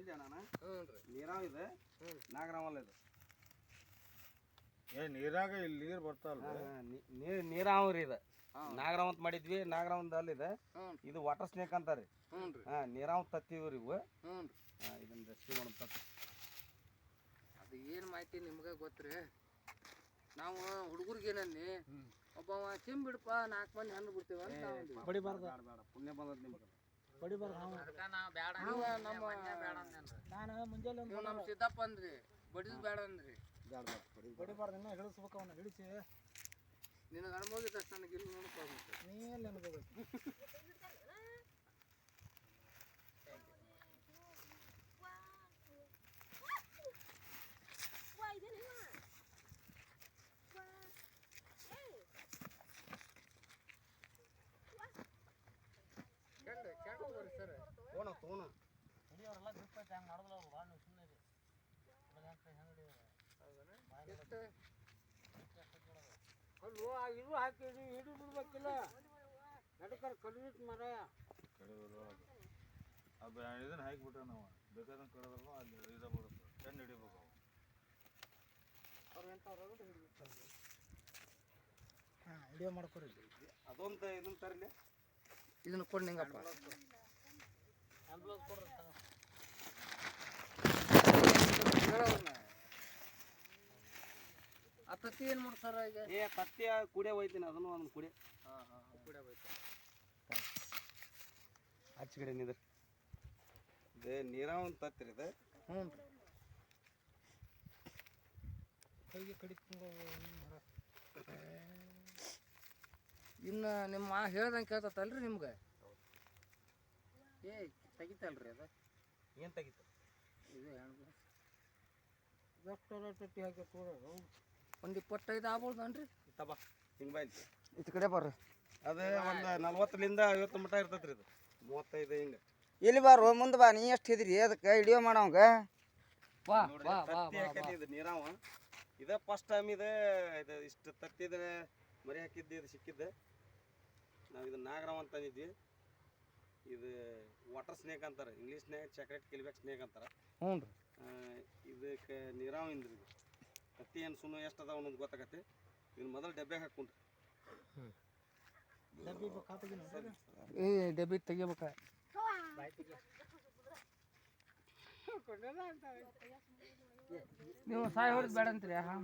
ಇಲ್ಲಿ ನಾನು ನೀರಾವ್ ಇದೆ. ನಾಗರಾಮಲ್ಲ ಇದು. ಏ ನೀರಾಗ ಇಲ್ಲಿ ನೀರು ಬರ್ತಾವಲ್ಲ ನೀರ್ ನೀರಾವ್ ರೀ ಇದು. ನಾಗರಾವಂತ ನಾಗರಾವ್ ಮಾಡಿದ್ವಿ ನಾಗರಾವ್ ಅಲ್ಲಿದೆ ಇದು. ವಾಟರ್ ಸ್ನೇಕ್ ಅಂತಾರೆ ಹ್ಞೂ ರೀ. ಹಾ ನೀರಾವ್ ತತ್ತಿವ್ ರೀ ಇವು. ಹ್ಞೂ ರೀ. ಇದನ್ನ ರೆಸ್ಕ್ಯೂ ಮಾಡೋ ತತ್ತಿ. ಅದು ಏನು ಮಾಹಿತಿ ನಿಮ್ಗೆ ಗೊತ್ತ್ರಿ? ನಾವು ಹುಡುಗರಿಗೇನಲ್ಲಿ ಒಬ್ಬ ಚಿಮ್ ಬಿಡಪ್ಪ ನಾಲ್ಕು ಮಂದಿ ಹಣ್ಣು ಬಿಡ್ತೀವಿ ಅಂತ ಬೇಡ. ಪುಣ್ಯ ಬಂದದ ನಿಮ್ಗೆ. ಬಡಿಬಾರ್ದು ನಾವು ನಮ್ಮ ನಾನು ಮುಂಜಾನೆ ನಮ್ಮ ಸಿದ್ದಪ್ಪ ಅಂದ್ರಿ ಬಡಿದು ಬೇಡ ಅಂದ್ರಿ. ಬೇಡ ಬೇಡ ಬಡಿಬಾರ್ದು ಇನ್ನೂ ಹಿಡಿಸ್ಬೇಕು ಅವನ್ನ ಹಿಡಿಸಿ ನಿನಗೆ ಅನುಭವಿದಷ್ಟು ನನಗೆ ಇಲ್ಲಿ ನೋಡ್ಕೋಬೇಕು ನೀ ಎಲ್ಲಿ ಚೆಂಡು ಚೆಂಡು ಬರ್ರಿ ಸರ್ ತೋಣ ತೋಣ ಎಷ್ಟು? ಅಲ್ವೋ ಆ ಇದು ಹಾಕಿ ಹಿಡಿ ಹಿಡಿ ಬಿಡ್ಬೇಕಿಲ್ಲ. ನಡಕರ್ ಕಡಿದಿತ್ತು ಮರ ಅದು ಇದನ್ನ ಹಾಕಿಬಿಟ್ರೆ ನಾವು. ಬೇಕಾದಂಗೆ ಕಡಿದ್ರೂ ಅಲ್ಲಿ ಇದು ಬರುತ್ತೆ. ಹಿಡಿಬೇಕು ಅವು. ಅವ್ರು ಎಂಥವ್ರು ಹಿಡಿದಿರ್ತಾರೆ ಹಾಂ ವಿಡಿಯೋ ಮಾಡ್ಕೊಡಿ ಅದೊಂದು ಇದನ್ನ ತರಲಿ. ಇದನ್ನ ಕೊಡಿ ನಿಂಗಪ್ಪ ಹೇಳವ್ರನ್ನ. ಆ ತತ್ತಿ ಏನು ಮಾಡ್ತಾರ ಈಗ? ಏ ಪತ್ತಿ ಕುಡಿಯ ಹೋಯ್ತೀನಿ ಅದನ್ನು ಒಂದು ಕುಡಿ. ಹಾಂ ಹಾಂ ಕುಡಿಯಬೇಕು ಆಚೆ ಕಡೆ ನಿಂದ್ರ. ಇದೇ ನೀರಾವ್ ಒಂದು ತತ್ತಿರಿ ಇದು. ಹ್ಞೂ ರೀ. ಕೈಗೆ ಕಡಿ ಇನ್ನು ನಿಮ್ಮ ಮಾ ಹೇಳ್ದಂಗೆ ಕೇಳ್ತತ್ತಲ್ರಿ ನಿಮ್ಗೆ? ಏ ತೆಗಿತಲ್ರಿ ಅದು. ಏನು ತೆಗಿತ? ಇದು ಹೆಣ್ಣು ಎಷ್ಟು ರೊಟ್ಟಿ ಹಾಕಿ ತೋರೋದು ಒಂದು ಇಪ್ಪತ್ತೈದು ಆಗ್ಬೋದನ್ರಿ ತಬ ಹಿಂಗೆ ಬಾ ಇಲ್ಲಿ. ಈ ಕಡೆ ಬರ್ರಿ. ಅದು ಒಂದು ನಲ್ವತ್ತರಿಂದ ಐವತ್ತು ಮಟ ಇರ್ತೈತ್ರಿ ಇದು. ಮೂವತ್ತೈದು ಹಿಂಗೆ. ಇಲ್ಲಿ ಬಾರು ಮುಂದೆ ಬಾ ನೀ ಎಷ್ಟು ಇದ್ರಿ ಅದಕ್ಕೆ ವಿಡಿಯೋ ಮಾಡವಂಗ ವಾ ನೋಡ್ರಿ, ವಾ ವಾ ತತ್ತಿ ಹಾಕೈತಿ ಇದು ನೀರಾವ. ಇದ ಫಸ್ಟ್ ಟೈಮ್ ಇದೆ ಇದು ಇಷ್ಟು ತತ್ತಿದ ಮರಿ ಹಾಕಿದ್ದು ಇದು ಸಿಕ್ಕಿದ್ದು. ನಾವು ಇದು ನಾಗರಾವ್ ಅಂತ ಅಂದಿದ್ವಿ. ಇದು ವಾಟರ್ ಸ್ನೇಕ್ ಅಂತಾರೆ English snake chocolate keelback snake ಅಂತಾರೆ. ಹ್ಞೂ ರೀ ಇದಕ್ಕೆ ನೀರಾವ್ ಇಂದ್ರಿ ತತ್ತಿ ಏನು ಸುನು ಎಷ್ಟು ಅದಾವ ಅನ್ನೋದು ಗೊತ್ತಾಗತ್ತೆ. ಇದನ್ನ ಮೊದಲು ಡಬ್ಬೆ ಹಾಕ್ಕೊಂಡ್ರಿ. ಈ ಡಬ್ಬಿ ತೆಗಿಬೇಕ. ನೀವು ಸಾಯಿ ಹೊಡೆದು ಬೇಡ ಅಂತೀರಿ ಹಾಂ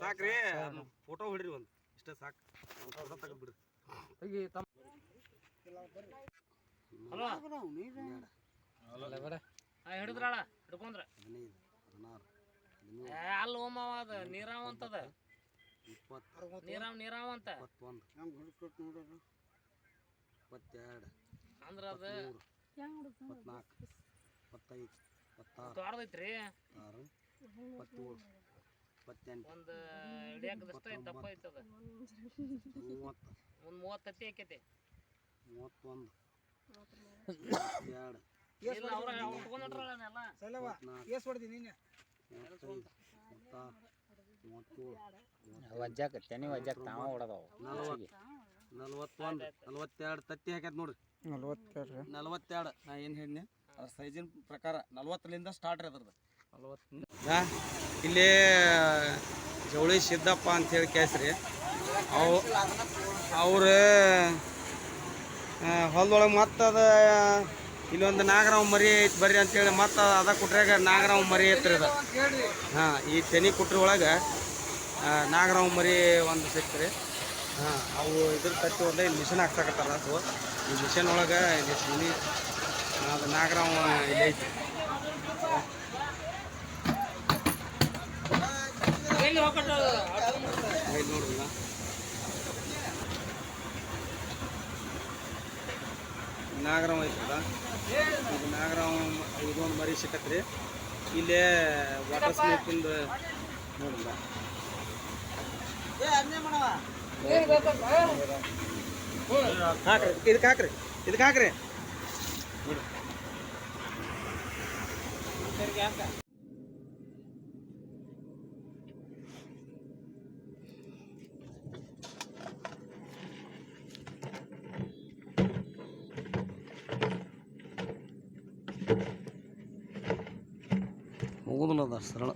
ಸಾಕ್ರಿ ಫೋಟೋ ಹೊಡ್ರಿ ಒಂದು. ಇಷ್ಟೇ ಸಾಕು. ಒಂದು ಫೋಟೋ ತೆಗೆದ್ಬಿಡ್ರಿ ತೆಗಿ ತಮ್ಮ ಬೇಡ. ಹಿಡಿದ್ರಾಳ? ಹಿಡ್ಕೊಂಡ್ರ. ಹದಿನೈದು ಹದಿನಾರು. ಅಲ್ಲ ಓಮವ ಅದ ನೀರಾವ್ ಅಂತದ ಇಪ್ಪತ್ತು ನೀರಾವ್ ನೀರಾವ್ ಅಂತ ಇಪ್ಪತ್ತೆರಡು ಅಂದ್ರ ಅದ ಇಪ್ಪತ್ನಾಲ್ಕು ಇಪ್ಪತ್ತೈದು ಇಪ್ಪತ್ತಾರು. ಒಂದು ಆರು ಇಪ್ಪತ್ತೇಳು ಇಪ್ಪತ್ತೆಂಟು ಒಂದ್ ಹಿಡಿಯಾಕದಷ್ಟ ದಪ್ಪ ಐತದ. ಮೂವತ್ತು. ಒಂದ್ ಮೂವತ್ತತ್ತಿ ಆಕೈತಿ. ಮೂವತ್ತೊಂದು ಎರಡು ಇಲ್ಲ ಅವ್ರ ಎಲ್ಲ ಸಲವ ಹೊಡ್ದಿ ನೀನೆ? ಮೂವತ್ತಾರು ಮೂವತ್ತೇಳು ವಜ್ಜಾಕ ತೆನಿ ವಜ್ಜಾಕ ತಾವ ಹೊಡೆದವು. ನಲ್ವತ್ತು ನಲ್ವತ್ತೊಂದು ನಲ್ವತ್ತೆರಡು ತತ್ತಿ ಹಾಕ್ಯದ ನೋಡ್ರಿ. ನಲ್ವತ್ತೆರಡು. ನಲ್ವತ್ತೆರಡು. ನಾ ಏನು ಹೇಳಿನಿ ಅದ್ರ ಸೈಜಿನ ಪ್ರಕಾರ ನಲ್ವತ್ತರಿಂದ ಸ್ಟಾರ್ಟ್ ರೀ ಅದ್ರದ್ದು. ಇಲ್ಲಿ ಜವಳಿ ಸಿದ್ದಪ್ಪ ಅಂತೇಳಿ ಕೇಸ್ರಿ ಅವು ಅವ್ರ ಹೊಲದೊಳಗೆ ಮತ್ತದ ಅದ ಇಲ್ಲೊಂದು ನಾಗರಾವ್ ಮರಿ ಐತಿ ಬರ್ರಿ ಅಂತೇಳಿ ಮತ್ತೆ ಅದ ಕುಟ್ರ್ಯಾಗ ನಾಗರಾವ್ ಮರಿ ಐತ್ರಿ ಅದ. ಹಾಂ ಈ ತೆನಿ ಕುಟ್ರ ಒಳಗೆ ನಾಗರಾವ್ ಮರಿ ಒಂದು ಸಿಕ್ತ್ರಿ ಹಾಂ ಅವು ಇದ್ರ ತಟ್ಟಿ ಒಂದೇ ಇಲ್ಲಿ ಮಿಷನ್ ಹಾಕ್ಸಕತ್ತಾರ ಅದು. ಈ ಮಿಷನ್ ಒಳಗೆ ಇಲ್ಲಿ ಸುನಿ ಅದು ನಾಗರಾವ್ ಇಲ್ಲಿ ಐತಿ. ಇಲ್ಲಿ ಐತಿ. ನಾಗರಾವ್ ಐತದ ಇದು ನಾಗರಾವ್ ಇದೊಂದು ಮರಿ ಸಿಕ್ಕತ್ರಿ. ಇಲ್ಲೇ ವಾಟರ್ ಸ್ನೇಕಿಂದ ನೋಡಿಲ್ಲ ಹಾಕ್ರಿ ಇದಕ್ಕೆ ಹಾಕ್ರಿ ಇದಕ್ಕೆ ಹಾಕ್ರಿ. ಅದ ಸರಳ.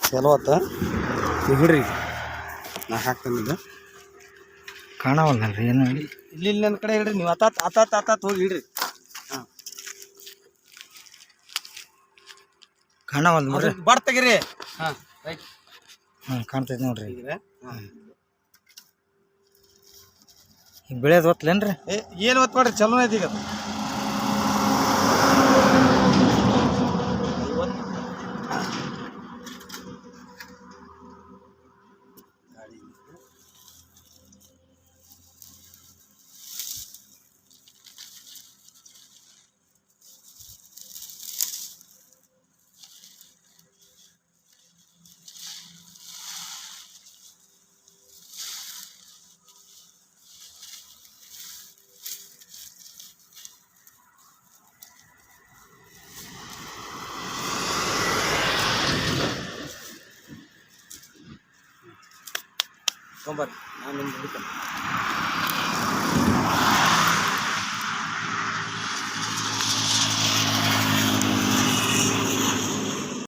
ಚಲೋ ಆತ ಹಿಡ್ರಿ ನಾ ಹಾಕ್ತೇನೆ ಇದು ರೀ ಏನು ಇಲ್ಲಿ ಇಲ್ಲಿ ನನ್ನ ಕಡೆ ಹೇಳ್ರಿ ನೀವು ಆತಾತ್ ಆತಾತ್ ಆತಾತ್ ಹೋಗಿ ಇಡ್ರಿ. ಕಾಣವಲ್ ನೋಡ್ರಿ. ಬಡ್ ತೆಗಿರಿ. ಹಾಂ ರೈಟ್ ಹಾಂ ಕಾಣ್ತೈತಿ ನೋಡ್ರಿ. ಈಗ ಬೆಳೆಯೋದು ಹೊತ್ತಲೇನ್ರಿ ಏ ಏನು ಒತ್ತು ಮಾಡ್ರಿ ಚಲೋ ಐತಿ ಈಗ. ಅದು. ತೊಂಬರ್ರಿ ನಾನು ನಿಮ್ಗೆ ಹಿಡಿತೇನೆ